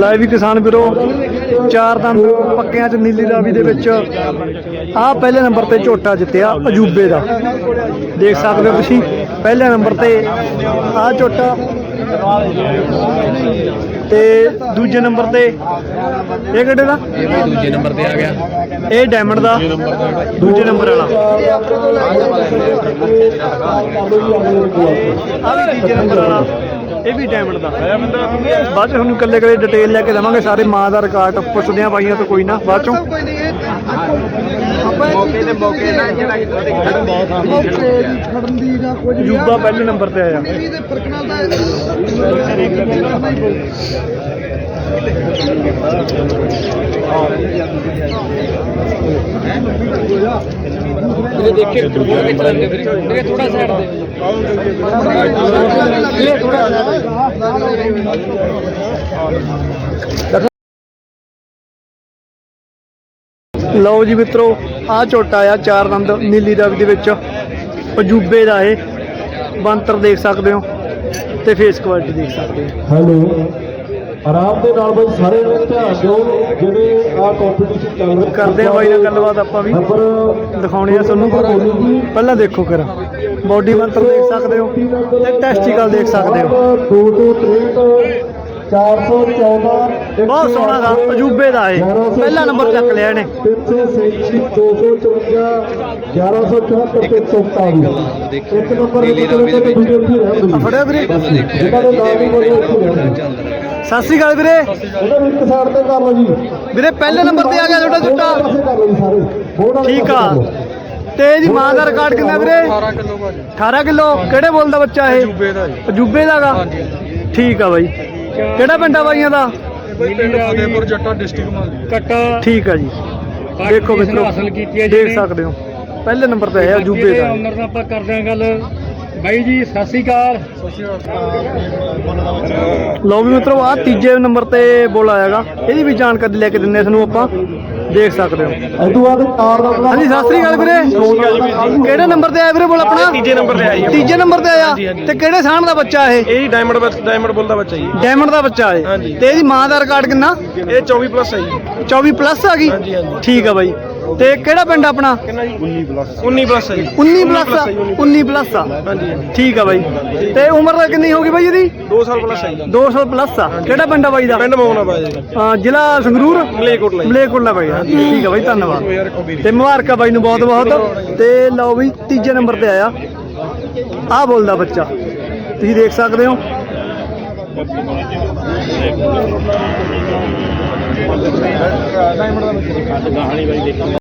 ਲੈ ਵੀ ਕਿਸਾਨ ਵੀਰੋ ਚਾਰ ਦੰਦ ਪੱਕਿਆਂ ਚ ਨੀਲੀ ਰਾਵੀ ਦੇ ਵਿੱਚ। ਆਹ ਪਹਿਲੇ ਨੰਬਰ ਤੇ ਝੋਟਾ ਜਿੱਤਿਆ ਅਜੂਬੇ ਦਾ। ਦੇਖ ਸਕਦੇ ਹੋ ਤੁਸੀਂ ਪਹਿਲੇ ਨੰਬਰ ਤੇ ਆਹ ਝੋਟਾ। ਤੇ ਦੂਜੇ ਨੰਬਰ ਤੇ ਇਹ ਕਿਹੜੇ ਦਾ? ਇਹ ਦੂਜੇ ਨੰਬਰ ਤੇ ਆ ਗਿਆ। ਇਹ ਡਾਇਮੰਡ ਦਾ ਦੂਜੇ ਨੰਬਰ ਵਾਲਾ। ਆ ਵੀ ਤੀਜੇ ਨੰਬਰ ਵਾਲਾ। ਇਹ ਵੀ ਡਾਇਮੰਡ ਦਾ। ਬਾਅਦ ਚ ਤੁਹਾਨੂੰ ਕੱਲੇ ਕੱਲੇ ਡਿਟੇਲ ਲੈ ਕੇ ਦੇਵਾਂਗੇ ਸਾਰੇ ਮਾਂ ਦਾ ਰਿਕਾਰਡ ਪੁੱਛਦੇ ਆ ਬਾਈਆਂ ਤੋਂ ਕੋਈ ਨਾ ਬਾਅਦ ਚੋਂ। ਮੌਕੇ ਤੇ ਮੌਕੇ ਨਾਲ ਯੂਬਾ ਪਹਿਲੇ ਨੰਬਰ ਤੇ ਆਇਆ। ਇਹ ਦੇਖੇ ਵਿੱਚ ਲੰਦੇ ਫਿਰ ਇਹ ਥੋੜਾ ਸਾਈਡ ਦੇ। ਇਹ ਥੋੜਾ ਲਓ ਜੀ ਮਿੱਤਰੋ ਆ ਝੋਟਾ ਆ ਚਾਰ ਦੰਦ ਨੀਲੀ ਰਵੀ ਦੇ ਵਿੱਚ। ਅਜੂਬੇ ਦਾ ਇਹ। ਬੰਤਰ ਦੇਖ ਸਕਦੇ ਹੋ ਤੇ ਫੇਸ ਕੁਆਲਿਟੀ ਦੇਖ ਸਕਦੇ ਹੋ। ਹੈਲੋ ਆਰਾਮ ਦੇ ਨਾਲ ਬਈ ਸਾਰੇ ਜਣੇ ਧਿਆਨ ਦਿਓ ਜਿਹੜੇ ਆ ਕੰਪੀਟੀਸ਼ਨ ਚੱਲ ਰਿਹਾ। ਕਰਦੇ ਆ ਬਾਈ ਨਾਲ ਗੱਲਬਾਤ ਆਪਾਂ ਵੀ। ਨੰਬਰ ਦਿਖਾਉਣੀ ਆ ਤੁਹਾਨੂੰ। ਪਹਿਲਾਂ ਦੇਖੋ ਕਰਾਂ ਬਾਡੀ ਬੰਤਰ ਦੇਖ ਸਕਦੇ ਹੋ ਤੇ ਟੈਸਟੀਕਲ ਦੇਖ ਸਕਦੇ ਹੋ। 2 ਤੋਂ 63 414 ਬਹੁਤ ਸੋਹਣਾ ਗਾ ਅਜੂਬੇ ਦਾ ਇਹ। ਪਹਿਲਾ ਨੰਬਰ ਚੱਕ ਲਿਆ ਇਹਨੇ। 337 254 1174 ਤੇ 44 ਇੱਕ ਨੰਬਰ ਦੇ ਦੇ ਵਿੱਚ। ਵੀਰੇ ਦੇ ਨਾਮ ਹੀ ਸਤਿ ਸ਼੍ਰੀ ਅਕਾਲ ਵੀਰੇ। ਇਹਦਾ ਵੀ ਇੱਕ ਸਾਈਡ ਤੇ ਕਰ ਲਓ ਜੀ। ਵੀਰੇ ਪਹਿਲੇ ਨੰਬਰ ਤੇ ਆ ਗਿਆ ਤੁਹਾਡਾ ਜੀ ਦੇ ਠੀਕ ਆ। ਤੇ ਇਹਦੀ ਮਾਂ ਦਾ ਰਿਕਾਰਡ ਕਿੰਨਾ ਵੀਰੇ? 18 ਕਿਲੋ ਭਾਜੀ। 18 ਕਿਲੋ। ਕਿਹੜੇ ਬੋਲ ਦਾ ਬੱਚਾ ਇਹ? ਜੂਬੇ ਦਾ ਜੀ। ਅਜੂਬੇ ਦਾਗਾ ਠੀਕ ਆ ਬਾਈ। ਕਿਹੜਾ ਪਿੰਡ ਆ ਬਾਈਆਂ ਦਾ ਨੀਲੀ ਫਤਿਹਪੁਰ ਜੱਟਾ ਡਿਸਟ੍ਰਿਕਟ ਮਾਲੀ ਕੱਟਾ। ਠੀਕ ਆ ਜੀ। ਦੇਖੋ ਮਿੱਤਰੋ ਹਾਸਲ ਕੀਤੀ ਹੈ ਦੇਖ। ਸਕਦੇ ਹੋ। ਪਹਿਲੇ ਨੰਬਰ ਤੇ ਹੈ ਅਜੂਬੇ ਦਾ। ਓਨਰ ਨਾਲ ਆਪਾਂ ਕਰਦੇ ਹਾਂ ਗੱਲ ਬਾਈ ਜੀ ਸਤਿ ਸ੍ਰੀ ਅਕਾਲ। ਲਓ ਵੀ ਮਿੱਤਰੋ ਆ ਤੀਜੇ ਨੰਬਰ ਤੇ ਬੋਲ ਆਇਆਗਾ ਇਹਦੀ ਵੀ ਜਾਣਕਾਰੀ ਲੈ ਕੇ ਦਿੰਦੇ ਆ ਤੁਹਾਨੂੰ ਆਪਾਂ। ਦੇਖ ਸਕਦੇ ਹੋ। ਤੋਂ ਬਾਅਦ ਕਾਰ ਦਾ ਹਾਂਜੀ ਸਤਿ ਸ੍ਰੀ ਅਕਾਲ ਵੀਰੇ। ਕਿਹੜੇ ਨੰਬਰ ਤੇ ਆਇਆ ਵੀਰੇ ਬੋਲ ਆਪਣਾ? ਤੀਜੇ ਨੰਬਰ ਤੇ ਆਈ ਤੀਜੇ ਨੰਬਰ ਤੇ ਆਇਆ। ਤੇ ਕਿਹੜੇ ਸਾਹਣ ਦਾ ਬੱਚਾ ਇਹ? ਇਹ ਡਾਇਮੰਡ ਡਾਇਮੰਡ ਬੁੱਲ ਦਾ ਬੱਚਾ ਜੀ। ਡਾਇਮੰਡ ਦਾ ਬੱਚਾ ਇਹ। ਹਾਂਜੀ। ਤੇ ਇਹਦੀ ਮਾਂ ਦਾ ਰਿਕਾਰਡ ਕਿੰਨਾ? ਇਹ 24 ਪਲੱਸ ਹੈ ਜੀ। 24 ਪਲੱਸ ਆ ਗਈ? ਹਾਂਜੀ, ਹਾਂਜੀ। ਠੀਕ ਆ ਬਾਈ। ਤੇ ਕਿਹੜਾ ਪਿੰਡ ਆਪਣਾ? ਕਿੰਨਾ ਜੀ। 19 ਪਲੱਸ 19 ਪਲੱਸ ਹੈ ਜੀ 19 ਪਲੱਸ ਆ 19 ਪਲੱਸ ਆ? ਹਾਂਜੀ। ਹਾਂਜੀ ਠੀਕ ਆ ਬਾਈ। ਤੇ ਉਮਰ ਦਾ ਕਿੰਨੀ ਹੋ ਗਈ ਬਾਈ ਇਹਦੀ? 2 ਸਾਲ ਪਲੱਸ ਹੈ ਜੀ। 200 ਪਲੱਸ ਆ। ਕਿਹੜਾ ਪਿੰਡ ਆ ਬਾਈ ਦਾ? ਪਿੰਡ ਮੋਹਨਾ ਬਾਜੀ ਅਹ ਜ਼ਿਲ੍ਹਾ ਸੰਗਰੂਰ? ਮਲੇਕੋਟਲਾ ਜੀ। ਮਲੇਕੋਟਲਾ ਬਾਈ ਦਾ। ਠੀਕ ਆ ਬਾਈ ਧੰਨਵਾਦ। ਤੇ ਮੁਬਾਰਕਾਂ ਬਾਈ ਨੂੰ ਬਹੁਤ ਬਹੁਤ। ਤੇ ਲਓ ਵੀ ਤੀਜੇ ਨੰਬਰ ਤੇ ਆਇਆ। ਆਹ ਬੋਲਦਾ ਬੱਚਾ। ਤੁਸੀਂ ਦੇਖ ਸਕਦੇ ਹੋ। ਡਾਇਮੰਡ ਦਾ ਵਿੱਚ ਦੇਖਾਂਗੇ ਗਾਹਣੀ ਵਾਲੀ ਦੇਖਾਂਗੇ।